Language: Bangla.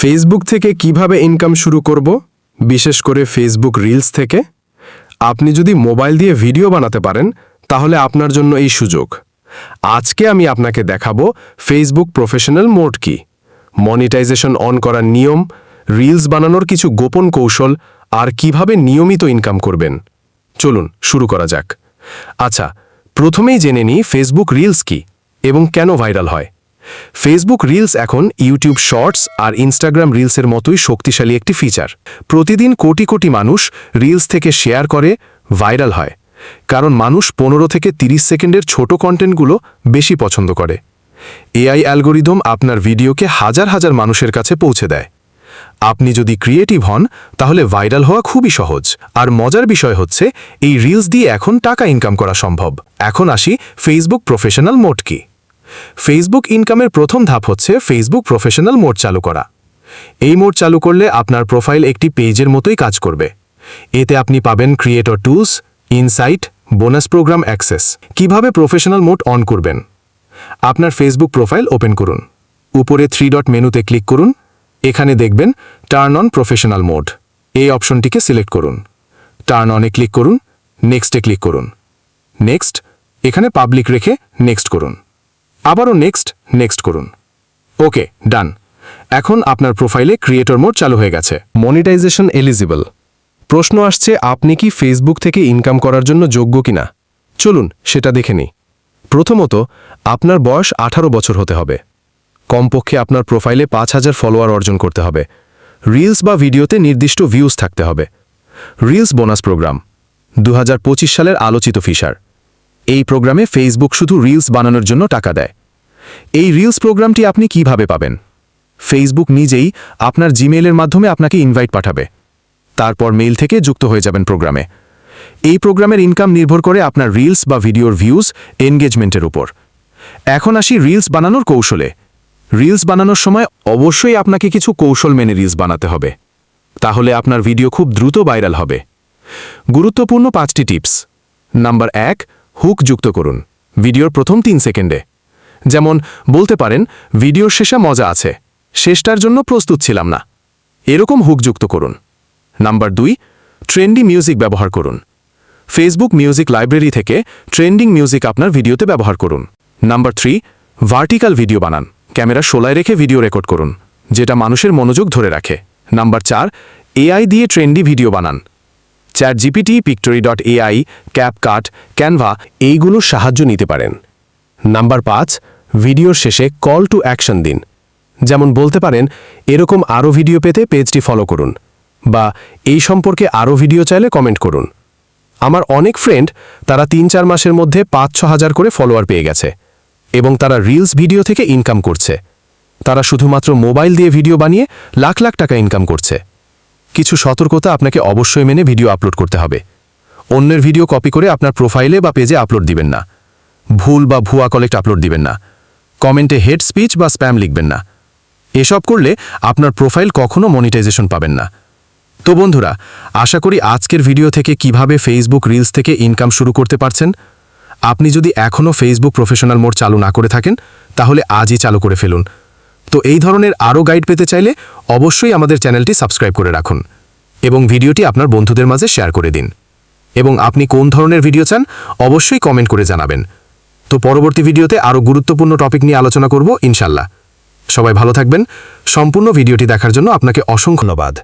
ফেসবুক থেকে কীভাবে ইনকাম শুরু করব? বিশেষ করে ফেসবুক রিলস থেকে। আপনি যদি মোবাইল দিয়ে ভিডিও বানাতে পারেন, তাহলে আপনার জন্য এই সুযোগ। আজকে আমি আপনাকে দেখাবো ফেসবুক প্রফেশনাল মোড কি। মনিটাইজেশন অন করার নিয়ম রিলস বানানোর কিছু গোপন কৌশল, আর কীভাবে নিয়মিত ইনকাম করবেন। চলুন, শুরু করা যাক। আচ্ছা প্রথমেই জেনে নিই ফেসবুক রিলস কি, এবং কেন ভাইরাল হয়। ফেসবুক রিলস এখন ইউটিউব শর্টস আর ইনস্টাগ্রাম রিলসের মতোই শক্তিশালী একটি ফিচার প্রতিদিন কোটি কোটি মানুষ রিলস থেকে শেয়ার করে ভাইরাল হয়। কারণ মানুষ পনেরো থেকে ৩০ সেকেন্ডের ছোট কন্টেন্টগুলো বেশি পছন্দ করে। এআই অ্যালগোরিদম আপনার ভিডিওকে হাজার হাজার মানুষের কাছে পৌঁছে দেয়। আপনি যদি ক্রিয়েটিভ হন, তাহলে ভাইরাল হওয়া খুবই সহজ। আর মজার বিষয় হচ্ছে, এই রিলস দিয়ে এখন টাকা ইনকাম করা সম্ভব। এখন আসি ফেসবুক প্রফেশনাল মোড কি। ফেসবুক ইনকামের প্রথম ধাপ হচ্ছে ফেসবুক প্রফেশনাল মোড চালু করা। এই মোড চালু করলে আপনার প্রোফাইল একটি পেজের মতোই কাজ করবে। এতে আপনি পাবেন creator tools insight bonus programme access কীভাবে প্রফেশনাল মোড অন করবেন? আপনার ফেসবুক প্রোফাইল ওপেন করুন। উপরে থ্রি ডট মেনুতে ক্লিক করুন। এখানে দেখবেন টার্ন অন প্রফেশনাল মোড এই অপশনটিকে সিলেক্ট করুন। টার্ন অনে ক্লিক করুন। নেক্সটে ক্লিক করুন। নেক্সট এখানে পাবলিক রেখে নেক্সট করুন। আবারও নেক্সট নেক্সট করুন। ওকে, ডান। এখন আপনার প্রোফাইলে ক্রিয়েটর মোড চালু হয়ে গেছে। Monetisation eligible. প্রশ্ন আসছে, আপনি কি ফেসবুক থেকে ইনকাম করার জন্য যোগ্য কিনা? চলুন, সেটা দেখে নিই। প্রথমত, আপনার বয়স আঠারো বছর হতে হবে। কমপক্ষে আপনার প্রোফাইলে পাঁচ হাজার ফলোয়ার অর্জন করতে হবে। রিলস বা ভিডিওতে নির্দিষ্ট ভিউজ থাকতে হবে। Reels bonus programme. দু হাজার পঁচিশ সালের আলোচিত ফিশার এই প্রোগ্রামে ফেসবুক শুধু রিলস বানানোর জন্য টাকা দেয়। এই রিলস প্রোগ্রামটি আপনি কীভাবে পাবেন? ফেসবুক নিজেই আপনার জিমেইলের মাধ্যমে আপনাকে ইনভাইট পাঠাবে। তারপর মেইল থেকে যুক্ত হয়ে যাবেন প্রোগ্রামে। এই প্রোগ্রামের ইনকাম নির্ভর করে আপনার রিলস বা ভিডিওর ভিউজ এনগেজমেন্টের উপর। এখন আসি রিলস বানানোর কৌশলে। রিলস বানানোর সময় অবশ্যই আপনাকে কিছু কৌশল মেনে রিলস বানাতে হবে। তাহলে আপনার ভিডিও খুব দ্রুত ভাইরাল হবে। গুরুত্বপূর্ণ পাঁচটি টিপস। নাম্বার এক হুক যুক্ত করুন। ভিডিওর প্রথম তিন সেকেন্ডে। যেমন, বলতে পারেন, ভিডিওর শেষে মজা আছে, শেষটার জন্য প্রস্তুত ছিলাম না। এরকম হুক যুক্ত করুন। নাম্বার দুই, ট্রেন্ডি মিউজিক ব্যবহার করুন। ফেসবুক মিউজিক লাইব্রেরি থেকে ট্রেন্ডিং মিউজিক আপনার ভিডিওতে ব্যবহার করুন। নাম্বার থ্রি, ভার্টিক্যাল ভিডিও বানান। ক্যামেরা সোলায় রেখে ভিডিও রেকর্ড করুন, যেটা মানুষের মনোযোগ ধরে রাখে। নাম্বার চার, এআই দিয়ে ট্রেন্ডি ভিডিও বানান। ChatGPT Pictory dot AI, CapCut, Canva, এইগুলোর সাহায্য নিতে পারেন। নাম্বার পাঁচ ভিডিওর শেষে কল টু অ্যাকশন দিন। যেমন বলতে পারেন, এরকম আরও ভিডিও পেতে পেজটি ফলো করুন বা এই সম্পর্কে আরও ভিডিও চাইলে কমেন্ট করুন। আমার অনেক ফ্রেন্ড তারা তিন চার মাসের মধ্যে পাঁচ ছ হাজার করে ফলোয়ার পেয়ে গেছে এবং তারা রিলস ভিডিও থেকে ইনকাম করছে। তারা শুধুমাত্র মোবাইল দিয়ে ভিডিও বানিয়ে লাখ লাখ টাকা ইনকাম করছে। কিছু সতর্কতা আপনাকে অবশ্যই মেনে ভিডিও আপলোড করতে হবে। অন্যের ভিডিও কপি করে আপনার প্রোফাইলে বা পেজে আপলোড দিবেন না। ভুল বা ভুয়া কলেক্ট আপলোড দিবেন না। কমেন্টে হেড স্পিচ বা স্প্যাম লিখবেন না। এসব করলে আপনার প্রোফাইল কখনো মনিটাইজেশন পাবেন না। তো বন্ধুরা, আশা করি আজকের ভিডিও থেকে কীভাবে ফেসবুক রিলস থেকে ইনকাম শুরু করতে পারছেন? আপনি যদি এখনও ফেসবুক প্রফেশনাল মোড চালু না করে থাকেন, তাহলে আজই চালু করে ফেলুন। তো এই ধরনের আরও গাইড পেতে চাইলে অবশ্যই আমাদের চ্যানেলটি সাবস্ক্রাইব করে রাখুন এবং ভিডিওটি আপনার বন্ধুদের মাঝে শেয়ার করে দিন। এবং আপনি কোন ধরনের ভিডিও চান, অবশ্যই কমেন্ট করে জানাবেন। তো পরবর্তী ভিডিওতে আরও গুরুত্বপূর্ণ টপিক নিয়ে আলোচনা করব ইনশাল্লাহ সবাই ভালো থাকবেন। সম্পূর্ণ ভিডিওটি দেখার জন্য আপনাকে অসংখ্য ধন্যবাদ।